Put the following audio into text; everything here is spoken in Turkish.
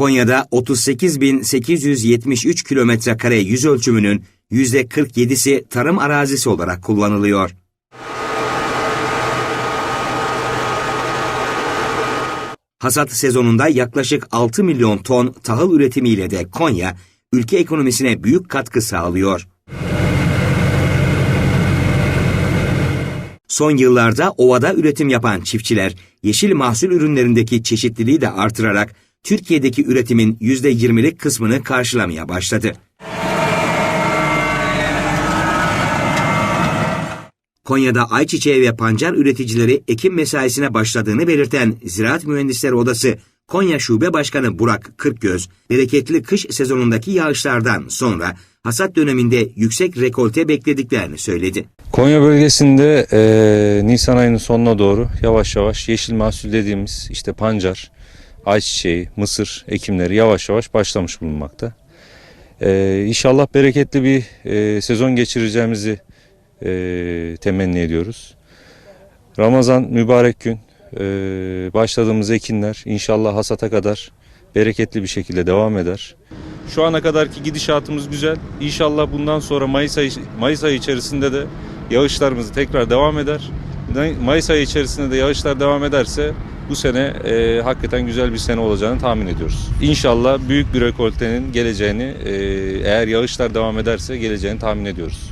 Konya'da 38.873 kilometre kare yüz ölçümünün %47'si tarım arazisi olarak kullanılıyor. Hasat sezonunda yaklaşık 6 milyon ton tahıl üretimiyle de Konya, ülke ekonomisine büyük katkı sağlıyor. Son yıllarda ovada üretim yapan çiftçiler, yeşil mahsul ürünlerindeki çeşitliliği de artırarak Türkiye'deki üretimin %20'lik kısmını karşılamaya başladı. Konya'da ayçiçeği ve pancar üreticileri ekim mesaisine başladığını belirten Ziraat Mühendisleri Odası Konya Şube Başkanı Burak Kırkgöz, bereketli kış sezonundaki yağışlardan sonra hasat döneminde yüksek rekolte beklediklerini söyledi. Konya bölgesinde eee, Nisan ayının sonuna doğru yavaş yavaş yeşil mahsul dediğimiz işte pancar, ayçiçeği, mısır ekimleri yavaş yavaş başlamış bulunmakta. Eee inşallah bereketli bir eee, sezon geçireceğimizi eee, temenni ediyoruz. Ramazan mübarek gün. Eee, başladığımız ekinler inşallah hasata kadar bereketli bir şekilde devam eder. Şu ana kadarki gidişatımız güzel. İnşallah bundan sonra Mayıs ayı, Mayıs ayı içerisinde de yağışlarımız tekrar devam eder. Mayıs ayı içerisinde de yağışlar devam ederse bu sene e, hakikaten güzel bir sene olacağını tahmin ediyoruz. İnşallah büyük bir rekoltenin geleceğini e, eğer yağışlar devam ederse geleceğini tahmin ediyoruz.